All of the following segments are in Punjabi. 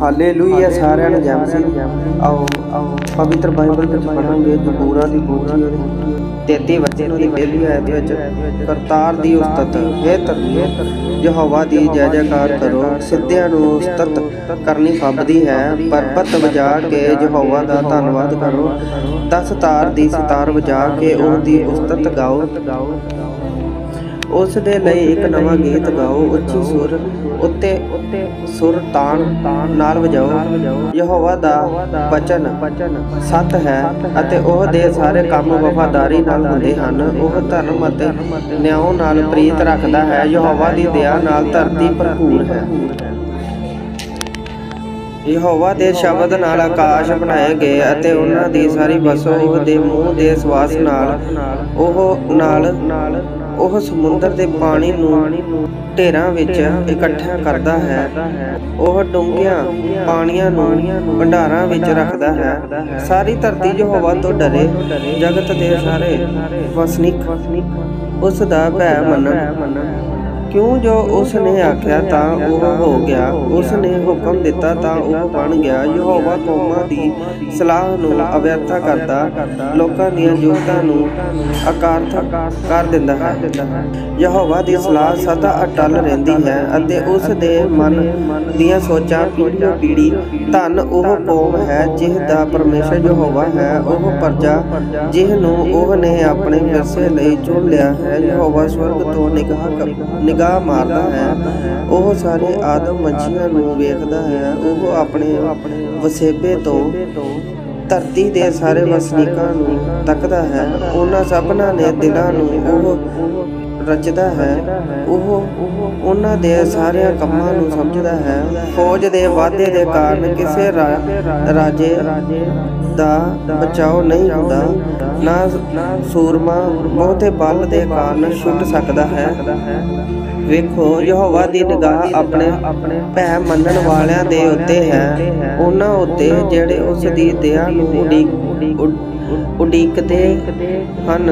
ਹਾਲੇਲੂਇਆ ਸਾਰਿਆਂ ਨੂੰ ਜੈ ਮਸੀਹ। ਆਓ ਆਓ ਪਵਿੱਤਰ ਬਾਈਬਲ ਵਿੱਚ ਪੜਾਂਗੇ ਜ਼ਬੂਰਾਂ ਦੀ ਪੋਥੀ ਉਹਦੀ 33 ਵਚਨ ਉਹਦੀ ਪਹਿਲੀ ਆਇਤ ਵਿੱਚ ਕਰਤਾਰ ਦੀ ਉਸਤਤ ਹੈ ਧਰਤੀ ਯਹੋਵਾ ਦੀ ਜੈ ਜੈਕਾਰ ਕਰੋ ਸਿੱਧਿਆਂ ਨੂੰ ਉਸਤਤ ਕਰਨੀ ਫੱਬਦੀ ਹੈ ਪਰਬਤ ਵਜਾ ਕੇ ਯਹੋਵਾ ਦਾ ਧੰਨਵਾਦ ਕਰੋ। ਦਸ ਤਾਰ ਦੀ ਸਿਤਾਰ ਵਜਾ ਕੇ ਉਹਦੀ ਉਸਤਤ ਗਾਓ। ਉਸ ਦੇ ਲਈ ਇੱਕ ਨਵਾਂ ਗੀਤ ਗਾਓ ਉੱਚੀ ਸੁਰ ਉੱਤੇ ਉੱਤੇ ਸੁਰ ਤਾਣ ਨਾਲ ਵਜਾਓ। ਯਹੋਵਾ ਦਾ ਬਚਨ ਸਤ ਹੈ ਅਤੇ ਉਹ ਦੇ ਸਾਰੇ ਕੰਮ ਵਫਾਦਾਰੀ ਨਾਲ ਹੁੰਦੇ ਹਨ। ਉਹ ਧਰਮ ਅਤੇ ਨਿਆਂ ਨਾਲ ਪ੍ਰੀਤ ਰੱਖਦਾ ਹੈ। ਯਹੋਵਾ ਦੀ ਦਇਆ ਨਾਲ ਧਰਤੀ ਭਰਪੂਰ ਹੈ। ਯਹੋਵਾ ਦੇ ਸ਼ਬਦ ਨਾਲ ਆਕਾਸ਼ ਬਣਾਏ ਗਏ ਅਤੇ ਉਹਨਾਂ ਦੀ ਸਾਰੀ ਵਸੋਂ ਦੇ ਮੂੰਹ ਦੇ ਸਵਾਸ ਨਾਲ ਉਹ ਨਾਲ ਉਹ ਸਮੁੰਦਰ ਦੇ ਪਾਣੀ ਨੂੰ ਢੇਰਾਂ ਵਿੱਚ ਇਕੱਠਾ ਕਰਦਾ ਹੈ। ਉਹ ਡੂੰਘਿਆਂ ਪਾਣੀਆਂ ਨੂੰ ਭੰਡਾਰਾਂ ਵਿੱਚ ਰੱਖਦਾ ਹੈ। ਸਾਰੀ ਧਰਤੀ ਯਹੋਵਾ ਤੋਂ ਡਰੇ, ਜਗਤ ਦੇ ਸਾਰੇ ਵਸਨੀਕ ਉਸ ਦਾ ਭੈ ਮੰਨਣ। ਕਿਉਂ ਜੋ ਉਸ ਨੇ ਆਖਿਆ ਤਾਂ ਉਹ ਹੋ ਗਿਆ। ਉਸ ਨੇ ਹੁਕਮ ਦਿੱਤਾ ਤਾਂ ਉਹ ਬਣ ਗਿਆ। ਯਹੋਵਾ ਕੌਮਾਂ ਦੀ ਸਲਾਹ ਨੂੰ ਅਵਿਅਰਥਾ ਕਰਦਾ, ਲੋਕਾਂ ਦੀਆਂ ਜੁਗਤਾਂ ਨੂੰ ਅਕਾਰਥਕ ਕਰ ਦਿੰਦਾ ਹੈ। ਯਹੋਵਾ ਦੀ ਸਲਾਹ ਸਦਾ ਅਟਲ ਰਹਿੰਦੀ ਹੈ ਅਤੇ ਉਸ ਦੇ ਮਨ ਦੀਆਂ ਸੋਚਾਂ ਪੀੜ੍ਹੀਓਂ ਪੀੜ੍ਹੀ ਧੰਨ ਉਹ ਕੌਮ ਹੈ ਜਿਸ ਦਾ ਪਰਮੇਸ਼ਰ ਯਹੋਵਾ ਹੈ। ਉਹ ਪਰਜਾ ਜਿਸ ਨੂੰ ਉਹ ਨੇ ਆਪਣੇ ਵਿਰਸੇ ਲਈ ਚੁਣ ਲਿਆ ਹੈ। ਯਹੋਵਾ ਸਵਰਗ ਤੋਂ ਨਿਗਾਹ ਕਰ- ਨਿਗਾਹ ਮਾਰਦਾ ਹੈ। ਉਹ ਸਾਰੇ ਆਦਮ ਮੱਛੀਆਂ ਨੂੰ ਵੇਖਦਾ ਹੈ। ਉਹ ਆਪਣੇ ਵਸੇਬੇ ਤੋਂ ਧਰਤੀ ਦੇ ਸਾਰੇ ਵਸਨੀਕਾਂ ਨੂੰ ਤੱਕਦਾ ਹੈ। ਉਹਨਾਂ ਸਭਨਾਂ ਨੇ ਦਿਲਾਂ ਨੂੰ ਉਹ ਰਚਦਾ ਹੈ, ਉਹ ਉਹਨਾਂ ਦੇ ਸਾਰਿਆਂ ਕੰਮਾਂ ਨੂੰ ਸਮਝਦਾ ਹੈ। ਫੌਜ ਦੇ ਵਾਧੇ ਦੇ ਕਾਰਨ ਕਿਸੇ ਰਾਜੇ ਦਾ ਬਚਾਓ ਨਹੀਂ ਹੁੰਦਾ। ਨਾ ਸੂਰਮਾ, ਬਹੁਤੇ ਬਲ ਦੇ ਕਾਰਨ ਛੁੱਟ ਸਕਦਾ ਹੈ। ਵੇਖੋ, ਯਹੋਵਾ ਦੀ ਨਿਗਾਹ ਆਪਣੇ ਭੈ ਮੰਨਣ ਵਾਲਿਆਂ ਦੇ ਉੱਤੇ ਹੈ। ਉਹਨਾਂ ਉੱਤੇ ਜਿਹੜੇ ਉਸ ਦੀ ਦਇਆ ਨੂੰ ਉਡੀਕ ਉਡੀਕਦੇ ਹਨ।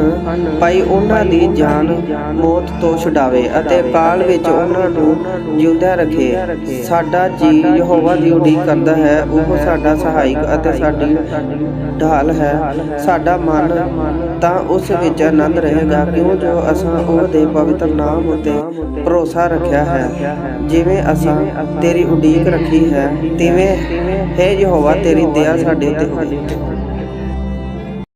ਭਾਈ ਉਹਨਾਂ ਦੀ ਜਾਨ ਮੌਤ ਤੋਂ ਛੁਡਾਵੇ ਅਤੇ ਕਾਲ ਵਿੱਚ ਉਹਨਾਂ ਨੂੰ ਜਿਉਂਦਿਆਂ ਰੱਖੇ। ਸਾਡਾ ਜੀ ਯਹੋਵਾ ਦੀ ਉਡੀਕ ਕਰਦਾ ਹੈ। ਉਹ ਸਾਡਾ ਸਹਾਇਕ ਅਤੇ ਸਾਡੀ ਢਾਲ ਹੈ। ਸਾਡਾ ਮਨ ਤਾਂ ਉਸ ਵਿੱਚ ਆਨੰਦ ਰਹੇਗਾ। ਕਿਉਂ ਜੋ ਅਸਾਂ ਉਹ ਦੇ ਪਵਿੱਤਰ ਨਾਮ ਉਤੇ ਭਰੋਸਾ ਰੱਖਿਆ ਹੈ। ਜਿਵੇਂ ਅਸਾਂ ਤੇਰੀ ਉਡੀਕ ਰੱਖੀ ਹੈ ਤਿਵੇਂ ਹੈ ਯਹੋਵਾ ਤੇਰੀ ਦਇਆ ਸਾਡੇ ਉੱਤੇ ਹੋਵੇ